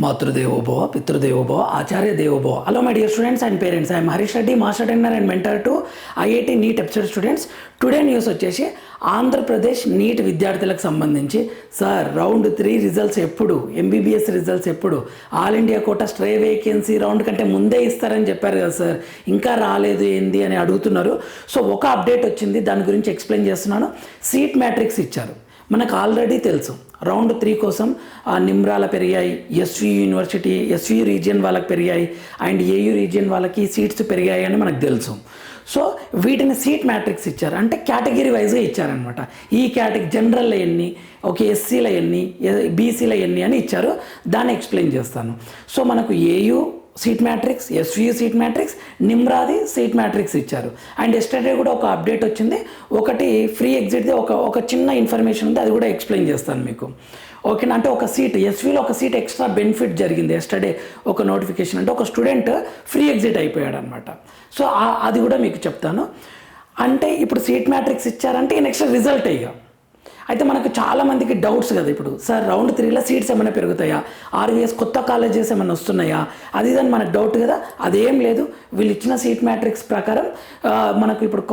మాతృదేవోభవ పితృదేవోభవ ఆచార్య దేవోభవ hello my dear students and parents I'm Harish Reddy master trainer and mentor to IIT NEET episode students today news వచ్చేసి Andhra Pradesh NEET విద్యార్థులకు సంబంధించి. Sir round three results ఎప్పుడు? MBBS results ఎప్పుడు? All India quota stray vacancy round కంటే ముందే ఇస్తారని చెప్పారు కదా సార్ ఇంకా రాలేదు ఏంది అని అడుగుతున్నారు. సో ఒక అప్డేట్ వచ్చింది. దాని గురించి ఎక్స్ప్లెయిన్ చేస్తున్నాను. సీట్ మ్యాట్రిక్స్ ఇచ్చారు. మనకు ఆల్రెడీ తెలుసు. రౌండ్ త్రీ కోసం ఆ నిమ్రాల పెరిగాయి ఎస్వి యూనివర్సిటీ ఎస్వి రీజియన్ వాళ్ళకి పెరిగాయి అండ్ ఏయూ రీజియన్ వాళ్ళకి సీట్స్ పెరిగాయి అని మనకు తెలుసు. సో వీటిని సీట్ మ్యాట్రిక్స్ ఇచ్చారు. అంటే కేటగిరీ వైజ్గా ఇచ్చారనమాట ఈ కేటగిరీ జనరల్ ఎన్ని ఓకే ఎస్సీల ఎన్ని బీసీల ఎన్ని అని ఇచ్చారు. దాన్ని ఎక్స్ప్లెయిన్ చేస్తాను. సో మనకు AU seat matrix SVU seat matrix నిమ్రాది seat matrix ఇచ్చారు. అండ్ ఎస్టర్డే కూడా ఒక అప్డేట్ వచ్చింది. ఒకటి ఫ్రీ ఎగ్జిట్ది ఒక ఒక చిన్న ఇన్ఫర్మేషన్ ఉంది అది కూడా ఎక్స్ప్లెయిన్ చేస్తాను మీకు. ఓకేనా అంటే ఒక సీట్ ఎస్వీలో ఒక సీట్ ఎక్స్ట్రా బెనిఫిట్ జరిగింది ఎస్టర్డే ఒక నోటిఫికేషన్ అంటే ఒక స్టూడెంట్ ఫ్రీ ఎగ్జిట్ అయిపోయాడు అనమాట సో అది కూడా మీకు చెప్తాను. అంటే ఇప్పుడు సీట్ మ్యాట్రిక్స్ ఇచ్చారంటే నెక్స్ట్ రిజల్ట్ ఇక అయితే మనకు చాలా మందికి డౌట్స్ కదా ఇప్పుడు. సార్ రౌండ్ త్రీలో సీట్స్ ఏమైనా పెరుగుతాయా? ఆర్వీఎస్ కొత్త కాలేజెస్ ఏమైనా వస్తున్నాయా? అది ఇదని మనకు డౌట్ కదా. అదేం లేదు. వీళ్ళు ఇచ్చిన సీట్ మ్యాట్రిక్స్ ప్రకారం మనకు ఇప్పుడు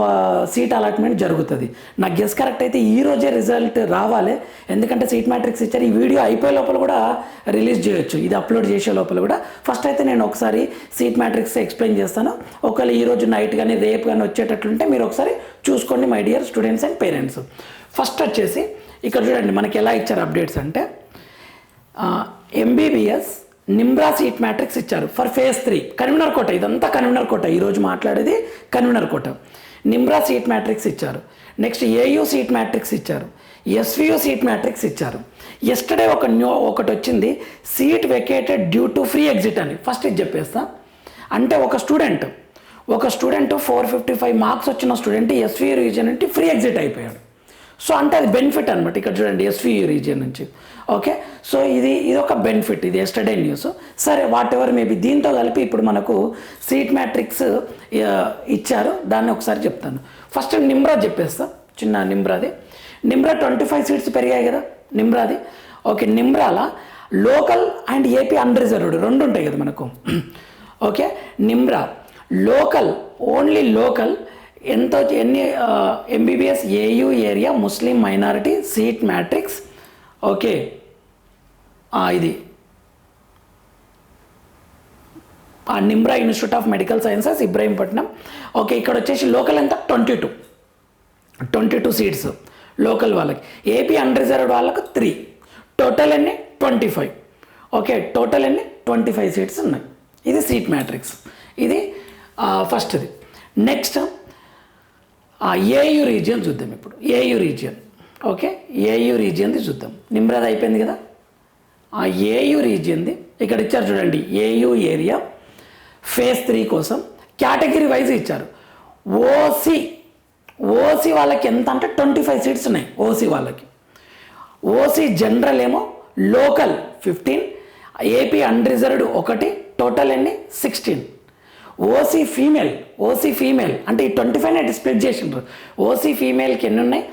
సీట్ అలాట్మెంట్ జరుగుతుంది. నా గెస్ కరెక్ట్ అయితే ఈ రోజే రిజల్ట్ రావాలి. ఎందుకంటే సీట్ మ్యాట్రిక్స్ ఇచ్చారు. ఈ వీడియో అయిపోయే లోపల కూడా రిలీజ్ చేయొచ్చు. ఇది అప్లోడ్ చేసే లోపల కూడా. ఫస్ట్ అయితే నేను ఒకసారి సీట్ మ్యాట్రిక్స్ ఎక్స్ప్లెయిన్ చేస్తాను. ఒకవేళ ఈ రోజు నైట్ కానీ రేపు కానీ వచ్చేటట్లుంటే మీరు ఒకసారి చూసుకోండి my dear students and parents first వచ్చేసి ఇక్కడ చూడండి మనకి ఎలా ఇచ్చారు అప్డేట్స్ అంటే ఎంబీబీఎస్ నిమ్రా సీట్ మ్యాట్రిక్స్ ఇచ్చారు for phase three convener quota ఇదంతా కన్వీనర్ కోట. ఈరోజు మాట్లాడేది convener quota. Nimra seat matrix ఇచ్చారు. నెక్స్ట్ ఏయూ సీట్ మ్యాట్రిక్స్ ఇచ్చారు. ఎస్వియూ సీట్ మ్యాట్రిక్స్ ఇచ్చారు. ఎస్టర్డే ఒక న్యూ ఒకటి వచ్చింది seat vacated due to free exit అని. ఫస్ట్ ఇది చెప్పేస్తా. అంటే ఒక స్టూడెంట్ ఒక student four fifty five marks వచ్చిన స్టూడెంట్ ఎస్వి రీజియన్ అంటే ఫ్రీ ఎగ్జిట్ అయిపోయాడు. సో అంటే అది బెనిఫిట్ అనమాట ఇక్కడ చూడండి ఎస్వి రీజియన్ నుంచి. ఓకే సో ఇది ఇది ఒక బెనిఫిట్ ఇది ఎస్టర్డే న్యూస్ సరే వాట్ ఎవర్ మేబీ దీంతో కలిపి ఇప్పుడు మనకు సీట్ మ్యాట్రిక్స్ ఇచ్చారు. దాన్ని ఒకసారి చెప్తాను. ఫస్ట్ నిమ్రా చెప్పేస్తా. చిన్న నిమ్రాది నిమ్రా ట్వంటీ ఫైవ్ సీట్స్ పెరిగాయి కదా నిమ్రాది ఓకే నిమ్రాల లోకల్ అండ్ ఏపీ అన్రిజర్వ్డ్ రెండు ఉంటాయి కదా మనకు. Okay Nimra local only local ఎంత ఎన్ని MBBS AU area Muslim minority seat matrix. Okay. ఇది. ఆ Nimra institute of medical sciences Ibrahimpatnam. Okay ఇక్కడ వచ్చేసి లోకల్ ఎంత? Twenty two. Twenty two seats local వాళ్ళకి. ఏపీ అన్రిజర్వ్డ్ వాళ్ళకు త్రీ టోటల్ ఎన్ని? Twenty five. ఓకే టోటల్ ఎన్ని? ట్వంటీ ఫైవ్ సీట్స్ ఉన్నాయి. ఇది సీట్ మ్యాట్రిక్స్. ఫస్ట్ది నెక్స్ట్ ఏయు రీజియన్ చూద్దాం ఇప్పుడు. ఏయు రీజియన్ ఓకే ఏయు రీజియన్ది చూద్దాం. నిమ్రాద్ అయిపోయింది కదా? ఆ ఏయు రీజియన్ది ఇక్కడ ఇచ్చారు చూడండి. ఏయు ఏరియా ఫేజ్ త్రీ కోసం కేటగిరీ వైజ్ ఇచ్చారు. ఓసీ ఓసీ వాళ్ళకి ఎంత అంటే ట్వంటీ ఫైవ్ సీట్స్ ఉన్నాయి ఓసీ వాళ్ళకి. ఓసీ జనరల్ ఏమో లోకల్ ఫిఫ్టీన్ ఏపీ అన్రిజర్వ్డ్ ఒకటి టోటల్ ఎన్ని? Sixteen OC female OC female. అంటే ఈ ట్వంటీ ఫైవ్ నైట్ స్ప్లిట్ చేసిండ్రు. ఓసీ ఫీమేల్కి ఎన్ని ఉన్నాయి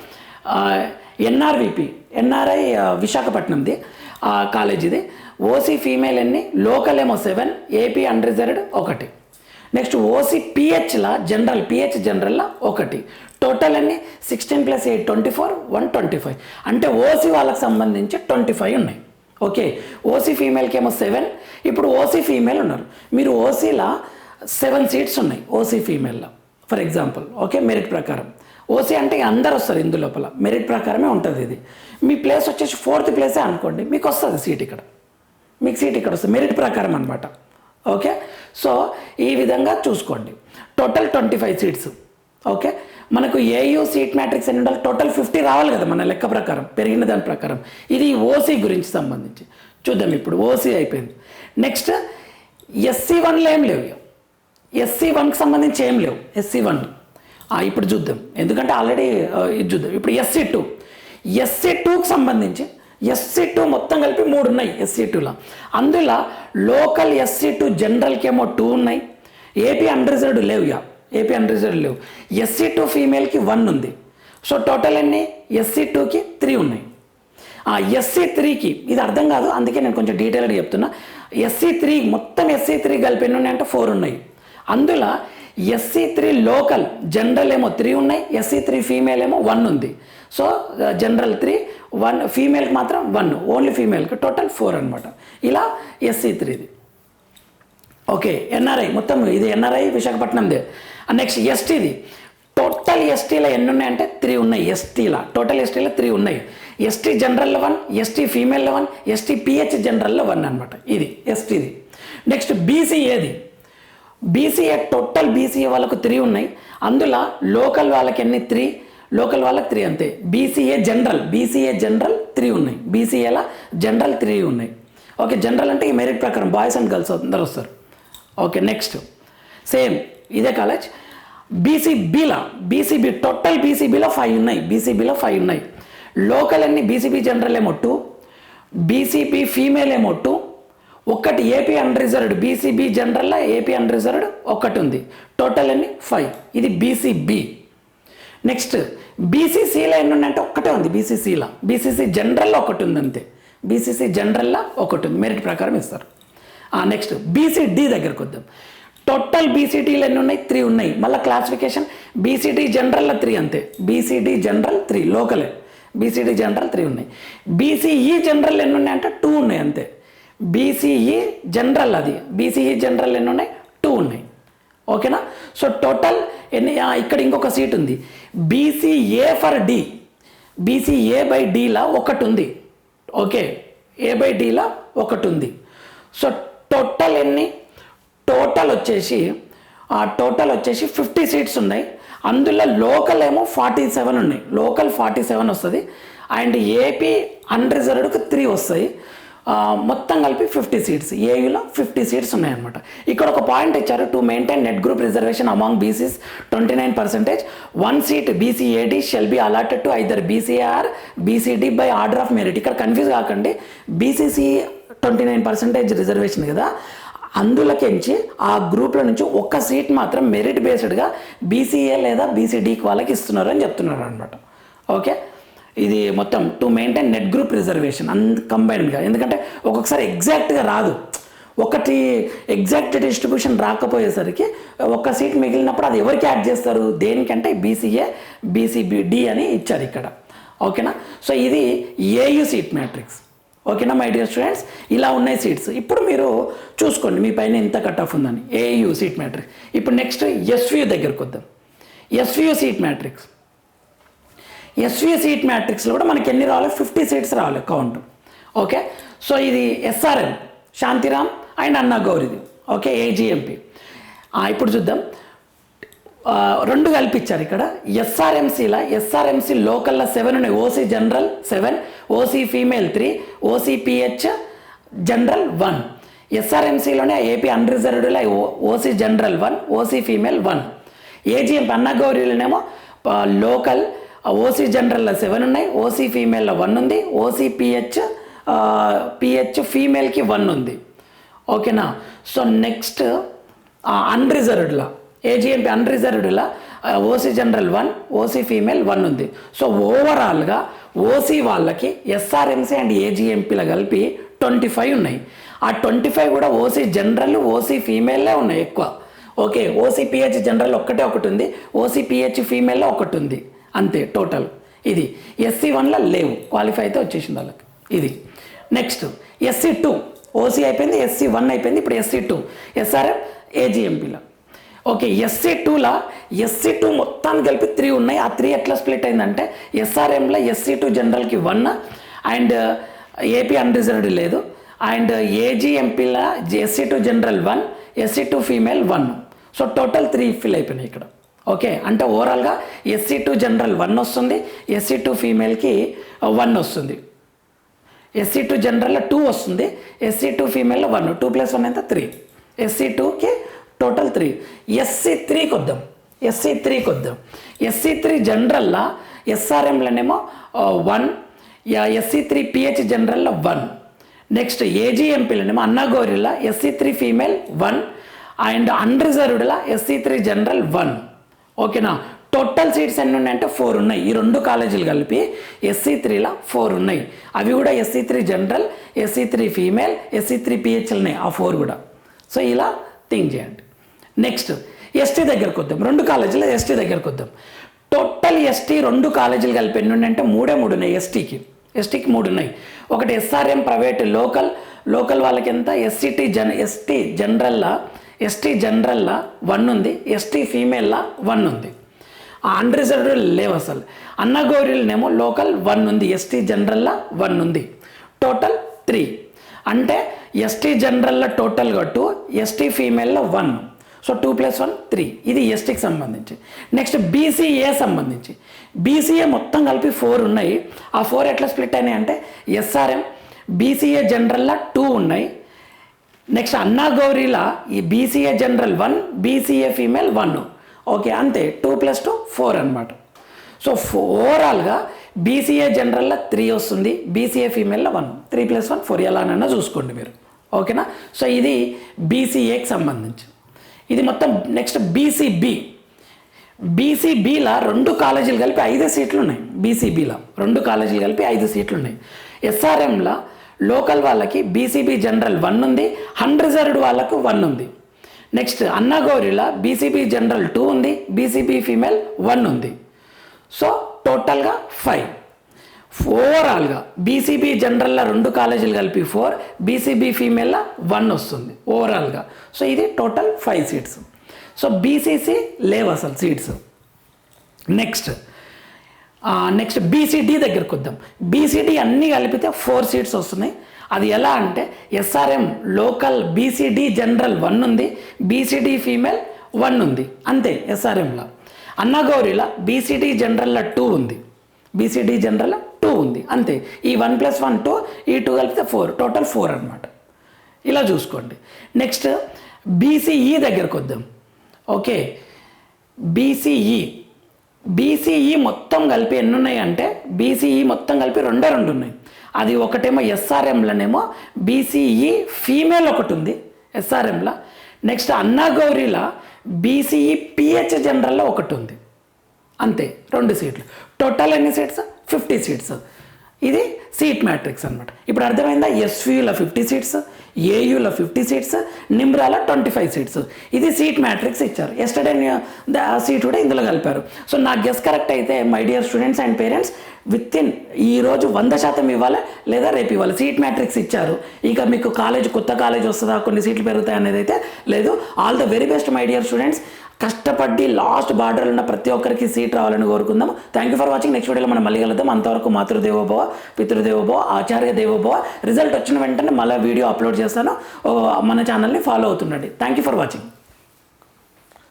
ఎన్ఆర్విపి ఎన్ఆర్ఐ విశాఖపట్నంది ఆ, కాలేజీది. ఓసీ ఫీమేల్ ఎన్ని? లోకల్ ఏమో సెవెన్ ఏపీ అన్రిజర్వ్డ్ ఒకటి. నెక్స్ట్ ఓసీ పిహెచ్లా జనరల్ పిహెచ్ జనరల్లా ఒకటి. టోటల్ అన్ని sixteen plus eight twenty four one twenty five. అంటే ఓసీ వాళ్ళకి సంబంధించి ట్వంటీ ఫైవ్ ఉన్నాయి. ఓకే? ఓసీ ఫీమేల్కి ఏమో సెవెన్. ఇప్పుడు ఓసీ ఫీమేల్ ఉన్నారు. మీరు ఓసీలా సెవెన్ సీట్స్ ఉన్నాయి ఓసీ ఫీమేల్లో. ఫర్ ఎగ్జాంపుల్ ఓకే మెరిట్ ప్రకారం. ఓసీ అంటే అందరు వస్తారు ఇందు లోపల. మెరిట్ ప్రకారమే ఉంటుంది ఇది. మీ ప్లేస్ వచ్చేసి ఫోర్త్ ప్లేసే అనుకోండి మీకు వస్తుంది సీట్ ఇక్కడ. మీకు సీట్ ఇక్కడ వస్తుంది. మెరిట్ ప్రకారం అనమాట ఓకే సో ఈ విధంగా చూసుకోండి. Total twenty five seats okay మనకు ఏయూ సీట్ మ్యాట్రిక్స్ ఎన్ని ఉండాలి? టోటల్ ఫిఫ్టీ రావాలి కదా మన లెక్క ప్రకారం. పెరిగిన దాని ప్రకారం. ఇది ఓసీ గురించి సంబంధించి. చూద్దాం ఇప్పుడు. ఓసీ అయిపోయింది. నెక్స్ట్ ఎస్సీ వన్లో ఏం లేవు ఎస్సీ వన్కి సంబంధించి ఏం లేవు. SC one. ఇప్పుడు చూద్దాం. ఎందుకంటే ఆల్రెడీ ఇది చూద్దాం. ఇప్పుడు ఎస్సీ టూ. ఎస్సీ టూకి సంబంధించి ఎస్సీ టూ మొత్తం కలిపి మూడు ఉన్నాయి ఎస్సీ టూలో. అందులో లోకల్ ఎస్సీ టూ జనరల్కి ఏమో టూ ఉన్నాయి. ఏపీ అన్రిజర్వ్డ్ లేవు ఇక. ఏపీ అన్రిజర్వ్డ్ లేవు. ఎస్సీ టూ ఫీమేల్కి వన్ ఉంది. సో టోటల్ ఎన్ని? ఎస్సీ టూకి త్రీ ఉన్నాయి. ఎస్సీ త్రీకి ఇది అర్థం కాదు. అందుకే నేను కొంచెం డీటెయిల్గా చెప్తున్నా. ఎస్సీ త్రీ మొత్తం ఎస్సీ త్రీ కలిపి ఎన్ని ఉన్నాయంటే ఫోర్ ఉన్నాయి. అందులో ఎస్సీ త్రీ లోకల్ జనరల్ ఏమో త్రీ ఉన్నాయి ఎస్సీ త్రీ ఫీమేల్ ఏమో వన్ ఉంది. సో జనరల్ త్రీ వన్ ఫీమేల్కి మాత్రం వన్ ఓన్లీ ఫీమేల్కి టోటల్ ఫోర్ అనమాట ఇలా ఎస్సీ త్రీది ఓకే ఎన్ఆర్ఐ మొత్తం ఇది ఎన్ఆర్ఐ విశాఖపట్నందే. నెక్స్ట్ ఎస్టీది టోటల్ ఎస్టీలో ఎన్ని ఉన్నాయంటే త్రీ ఉన్నాయి ఎస్టీలో టోటల్ ఎస్టీలో త్రీ ఉన్నాయి. ఎస్టీ జనరల్ వన్ ఎస్టీ ఫీమేల్లో వన్ ఎస్టీ పిహెచ్ జనరల్లో వన్ అనమాట ఇది ఎస్టీది నెక్స్ట్ బీసీ ఏది బీసీఏ టోటల్ బీసీఏ వాళ్ళకు త్రీ ఉన్నాయి అందులో లోకల్ వాళ్ళకి ఎన్ని త్రీ లోకల్ వాళ్ళకి త్రీ అంతే BCA general BCA general three ఉన్నాయి బీసీఏలా జనరల్ త్రీ ఉన్నాయి ఓకే జనరల్ అంటే ఈ మెరిట్ ప్రకారం బాయ్స్ అండ్ గర్ల్స్ అందరు వస్తారు ఓకే నెక్స్ట్ సేమ్ ఇదే కాలేజ్ బీసీబీలో బీసీబీ టోటల్ బీసీబీలో ఫైవ్ ఉన్నాయి బీసీబీలో ఫైవ్ ఉన్నాయి లోకల్ అన్ని బీసీబీ జనరల్ ఏమో టూ బీసీబీ ఫీమేల్ ఏమో టూ ఒక్కటి ఏపీ అన్రిజర్వ్డ్ బీసీబీ జనరల్లో ఏపీ అన్రిజర్వ్డ్ ఒక్కటి ఉంది టోటల్ అన్ని ఫైవ్ ఇది బీసీబీ నెక్స్ట్ బీసీసీలో ఎన్ని ఉన్నాయంటే ఒక్కటే ఉంది బీసీసీలో బీసీసీ జనరల్లో ఒకటి ఉంది అంతే బీసీసీ జనరల్లో ఒకటి ఉంది మెరిట్ ప్రకారం ఇస్తారు నెక్స్ట్ బీసీడీ దగ్గరకు వద్దాం టోటల్ బీసీటీలు ఎన్ని ఉన్నాయి త్రీ ఉన్నాయి మళ్ళీ క్లాసిఫికేషన్ బీసీడీ జనరల్లో త్రీ అంతే బీసీడీ జనరల్ త్రీ లోకలే బీసీడీ జనరల్ త్రీ ఉన్నాయి బీసీఈ జనరల్ ఎన్ని ఉన్నాయి అంటే టూ ఉన్నాయి అంతే బీసీఈ జనరల్ అది. బీసీఈ జనరల్ ఎన్ని ఉన్నాయి టూ ఉన్నాయి. ఓకేనా సో టోటల్ ఎన్ని ఇక్కడ ఇంకొక సీట్ ఉంది. BCA for D BCA by డీలా ఒకటి ఉంది. ఓకే ఏ బై డీలా ఒకటి ఉంది. సో టోటల్ ఎన్ని? టోటల్ వచ్చేసి టోటల్ వచ్చేసి ఫిఫ్టీ సీట్స్ ఉన్నాయి. అందులో లోకల్ ఏమో ఫార్టీ సెవెన్ ఉన్నాయి లోకల్ ఫార్టీ సెవెన్ వస్తుంది అండ్ ఏపీ అన్రిజర్వ్డ్కి త్రీ వస్తాయి. మొత్తం కలిపి ఫిఫ్టీ సీట్స్ ఏయులో ఫిఫ్టీ సీట్స్ ఉన్నాయన్నమాట. ఇక్కడ ఒక పాయింట్ ఇచ్చారు to maintain net group reservation among BCs twenty nine percentage one seat BCAD shall be allotted to either BCR BCD by order of merit ఇక్కడ కన్ఫ్యూజ్ కాకండి BCC twenty nine percentage reservation కదా. అందులోకించి ఆ గ్రూప్లో నుంచి ఒక్క seat మాత్రం merit బేస్డ్గా BCA లేదా బీసీడీకి వాళ్ళకి ఇస్తున్నారు అని చెప్తున్నారు అనమాట ఓకే ఇది మొత్తం to maintain net group reservation on కంబైన్డ్గా ఎందుకంటే ఒక్కొక్కసారి ఎగ్జాక్ట్గా రాదు. ఒకటి ఎగ్జాక్ట్ డిస్ట్రిబ్యూషన్ రాకపోయేసరికి ఒక్క సీట్ మిగిలినప్పుడు అది ఎవరికి యాడ్ చేస్తారు? దేనికంటే బీసీఏ బీసీబీడి అని ఇచ్చారు ఇక్కడ. ఓకేనా? సో ఇది ఏయు సీట్ మ్యాట్రిక్స్ ఓకేనా మై డియర్ స్టూడెంట్స్ ఇలా ఉన్నాయి సీట్స్ ఇప్పుడు మీరు చూసుకోండి మీ పైన ఎంత కట్ ఆఫ్ ఉందని. ఏయు సీట్ మ్యాట్రిక్స్ ఇప్పుడు నెక్స్ట్ ఎస్వియు దగ్గరకు వద్దాం. SVU seat matrix SV seat మ్యాట్రిక్స్లో కూడా మనకి ఎన్ని రావాలి? ఫిఫ్టీ సీట్స్ రావాలి కౌంట్ ఓకే సో ఇది ఎస్ఆర్ఎం శాంతిరామ్ అండ్ అన్నా గౌరిది ఓకే ఏజీఎంపీ ఇప్పుడు చూద్దాం. రెండు కల్పించారు ఇక్కడ. ఎస్ఆర్ఎంసీలా ఎస్ఆర్ఎంసీ లోకల్లో సెవెన్ ఉన్నాయి. OC general seven OC female three OC PH general one ఎస్ఆర్ఎంసీలోనే AP అన్రిజర్వ్డ్లో OC general one OC female one AGM అన్నగౌరీలోనేమో local OC జనరల్లో సెవెన్ ఉన్నాయి ఓసీ ఫీమేల్లో వన్ ఉంది ఓసీ పిహెచ్ పిహెచ్ ఫీమేల్కి వన్ ఉంది ఓకేనా సో నెక్స్ట్ అన్రిజర్వ్డ్లా AGMP అన్రిజర్వ్డ్లా OC general one OC female one ఉంది so ఓవరాల్గా ఓసీ వాళ్ళకి ఎస్ఆర్ఎంసీ అండ్ ఏజీఎంపీలో కలిపి ట్వంటీ ఫైవ్ ఉన్నాయి ఆ ట్వంటీ ఫైవ్ కూడా ఓసీ జనరల్ ఓసీ ఫీమేల్లే ఉన్నాయి ఎక్కువ ఓకే ఓసీ పిహెచ్ జనరల్ ఒక్కటే ఒకటి ఉంది ఓసీ పిహెచ్ ఫీమేల్లో ఒకటి ఉంది అంతే టోటల్ ఇది ఎస్సీ వన్లో లేవు. క్వాలిఫై అయితే వచ్చేసింది వాళ్ళకి. ఇది. నెక్స్ట్ ఎస్సీ టూ ఓసీ అయిపోయింది ఎస్సీ వన్ అయిపోయింది ఇప్పుడు ఎస్సీ టూ ఎస్ఆర్ఎం ఏజీఎంపీలో ఓకే ఎస్సీ టూలో ఎస్సీ టూ మొత్తాన్ని కలిపి త్రీ ఉన్నాయి. ఆ త్రీ ఎట్లా స్ప్లిట్ అయిందంటే ఎస్ఆర్ఎంలో ఎస్సీ టూ జనరల్కి వన్ అండ్ ఏపీ అన్రిజర్వ్డ్ లేదు. And ఏజీఎంపీలో SC two general one SC two female one so total three fill అయిపోయినాయి ఇక్కడ. ఓకే అంటే ఓవరాల్గా ఎస్సీ టూ జనరల్ వన్ వస్తుంది ఎస్సీ టూ ఫీమేల్కి వన్ వస్తుంది ఎస్సీ టూ జనరల్లో టూ వస్తుంది ఎస్సీ టూ ఫీమేల్లో వన్ టూ ప్లస్ వన్ అయితే త్రీ ఎస్సీ టూకి టోటల్ త్రీ ఎస్సీ త్రీకి వద్దాం ఎస్సీ త్రీకి వద్దాం ఎస్సీ త్రీ జనరల్లా ఎస్ఆర్ఎంలోనేమో వన్ ఎస్సీ త్రీ పిహెచ్ జనరల్లో వన్ నెక్స్ట్ ఏజీఎంపీలోనేమో అన్నగౌరిలో SC three female one and అన్రిజర్వ్డ్లా SC three general one ఓకేనా? టోటల్ సీట్స్ ఎన్ని ఉన్నాయంటే ఫోర్ ఉన్నాయి. ఈ రెండు కాలేజీలు కలిపి ఎస్సీ త్రీలో ఫోర్ ఉన్నాయి. అవి కూడా SC three general SC three female SC three PHL ఉన్నాయి. ఆ ఫోర్ కూడా. సో ఇలా థింక్ చేయండి. నెక్స్ట్ ఎస్టీ దగ్గరకు వద్దాం. రెండు కాలేజీలు ఎస్టీ దగ్గరకు వద్దాం. టోటల్ ఎస్టీ రెండు కాలేజీలు కలిపి ఎన్ని ఉన్నాయంటే మూడే మూడు ఉన్నాయి ఎస్టీకి ఎస్టీకి మూడు ఉన్నాయి. ఒకటి ఎస్ఆర్ఎం ప్రైవేట్ లోకల్ లోకల్ వాళ్ళకి ఎంత? ఎస్సీటీ జన్ ఎస్టీ జనరల్లా ఎస్టీ జనరల్లా వన్ ఉంది ఎస్టీ ఫీమేల్లా వన్ ఉంది. ఆ అన్రిజర్వ్డ్ లేవు అసలు. అన్నగౌరీలనేమో లోకల్ వన్ ఉంది ఎస్టీ జనరల్లా వన్ ఉంది. Total three. అంటే ఎస్టీ జనరల్లో టోటల్ గట్టు ST ఫీమేల్లో one. So two plus one three. ఇది ఎస్టీకి సంబంధించి. నెక్స్ట్ బీసీఏ సంబంధించి. బీసీఏ మొత్తం కలిపి ఫోర్ ఉన్నాయి. ఆ ఫోర్ ఎట్లా స్ప్లిట్ అయినాయి అంటే ఎస్ఆర్ఎం బీసీఏ జనరల్లా టూ ఉన్నాయి. నెక్స్ట్ అన్నా గౌరీల ఈ BCA general one BCA female one okay అంతే. టూ ప్లస్ టూ ఫోర్ అనమాట సో ఓవరాల్గా బీసీఏ జనరల్లో త్రీ వస్తుంది BCA ఫీమేల్లో one three plus one four ఎలానైనా చూసుకోండి మీరు. ఓకేనా సో ఇది బీసీఏకి సంబంధించి. ఇది మొత్తం నెక్స్ట్ బీసీబీ బీసీబీలో రెండు కాలేజీలు కలిపి ఐదు సీట్లు ఉన్నాయి. బీసీబీలో రెండు కాలేజీలు కలిపి ఐదు సీట్లు ఉన్నాయి. ఎస్ఆర్ఎంలో లోకల్ వాళ్ళకి బీసీబీ జనరల్ వన్ ఉంది అన్రిజర్వ్డ్ వాళ్ళకు వన్ ఉంది. నెక్స్ట్ అన్నగౌరిలో బీసీబీ జనరల్ టూ ఉంది బీసీబీ ఫీమేల్ వన్ ఉంది. సో టోటల్గా ఫైవ్ ఓవరాల్గా బీసీబీ జనరల్లో రెండు కాలేజీలు కలిపి ఫోర్ బీసీబీ ఫీమేల్లో వన్ వస్తుంది ఓవరాల్గా సో ఇది total five seats so BCC లేవు అసలు సీట్స్ నెక్స్ట్ నెక్స్ట్ బీసీడీ దగ్గరకు వద్దాం. బీసీడీ అన్నీ కలిపితే ఫోర్ సీట్స్ వస్తున్నాయి. అది ఎలా అంటే SRM local BCD general one ఉంది బీసీడీ ఫీమేల్ వన్ ఉంది. అంతే ఎస్ఆర్ఎంలో అన్నగౌరిలో బీసీడీ జనరల్లో టూ ఉంది. బీసీడీ జనరల్ టూ ఉంది. అంతే ఈ వన్ ప్లస్ వన్ టూ ఈ టూ కలిపితే ఫోర్ టోటల్ ఫోర్ అనమాట ఇలా చూసుకోండి. నెక్స్ట్ బీసీఈ దగ్గరకు వద్దాం. ఓకే బీసీఈ బీసీఈ మొత్తం కలిపి ఎన్ని ఉన్నాయి అంటే బీసీఈ మొత్తం కలిపి రెండే రెండు ఉన్నాయి అది ఒకటేమో ఎస్ఆర్ఎంలనేమో బీసీఈ ఫీమేల్ ఒకటి ఉంది ఎస్ఆర్ఎంలో నెక్స్ట్ అన్నాగౌరీలో బీసీఈ పిహెచ్ జనరల్లో ఒకటి ఉంది అంతే రెండు సీట్లు. టోటల్ ఎన్ని సీట్స్ ఫిఫ్టీ సీట్స్ ఇది సీట్ మ్యాట్రిక్స్ అనమాట ఇప్పుడు అర్థమైందా? ఎస్వియులో ఫిఫ్టీ సీట్స్ ఏయూల ఫిఫ్టీ సీట్స్ నిమ్రాల ట్వంటీ ఫైవ్ సీట్స్ ఇది సీట్ మ్యాట్రిక్స్ ఇచ్చారు. ఎస్టర్డే ఆ సీట్ కూడా ఇందులో కలిపారు. సో నా గెస్ కరెక్ట్ అయితే my dear students and parents within ఈరోజు వంద శాతం ఇవ్వాలి లేదా రేపు ఇవ్వాలి? సీట్ మ్యాట్రిక్స్ ఇచ్చారు. ఇక మీకు కాలేజ్ కొత్త కాలేజ్ వస్తుందా? కొన్ని సీట్లు పెరుగుతాయి అనేది అయితే లేదు. All the very best my dear students కష్టపడి లాస్ట్ బార్డర్ ఉన్న ప్రతి ఒక్కరికి సీట్ రావాలని కోరుకుందాం. Thank you for watching next వీడియోలో మనం మళ్ళీ కలుద్దాం. అంతవరకు మాతృదేవోభవ పితృదేవోభవ ఆచార్య దేవోభవ. రిజల్ట్ వచ్చిన వెంటనే మళ్ళీ వీడియో అప్లోడ్ చేస్తాను. మన ఛానల్ని follow అవుతుండండి. Thank you for watching